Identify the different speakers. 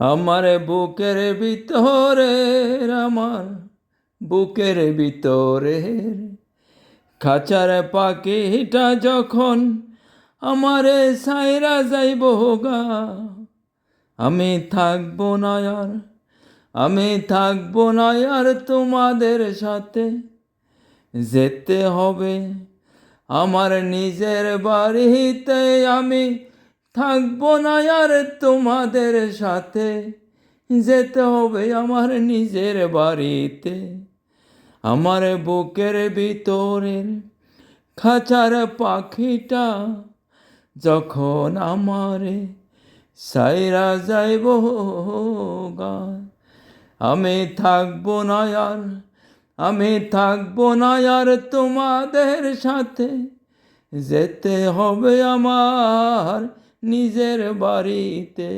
Speaker 1: আমার বুকের ভিতরের আমার বুকের ভিতরের খাঁচার পাখিটা যখন আমারে সাইরা যাইব গা, আমি থাকব না আর, আমি থাকব না আর তোমাদের সাথে। যেতে হবে আমার নিজের বাড়িতে, আমি থাকব না আর তোমাদের সাথে। যেতে হবে আমার নিজের বাড়িতে। আমার বুকের ভিতরের খাঁচার পাখিটা যখন আমারে সাইরা যাইব গা। আমি থাকব না আর, আমি থাকব না আর তোমাদের সাথে। যেতে হবে আমার নিজের বাড়িতে।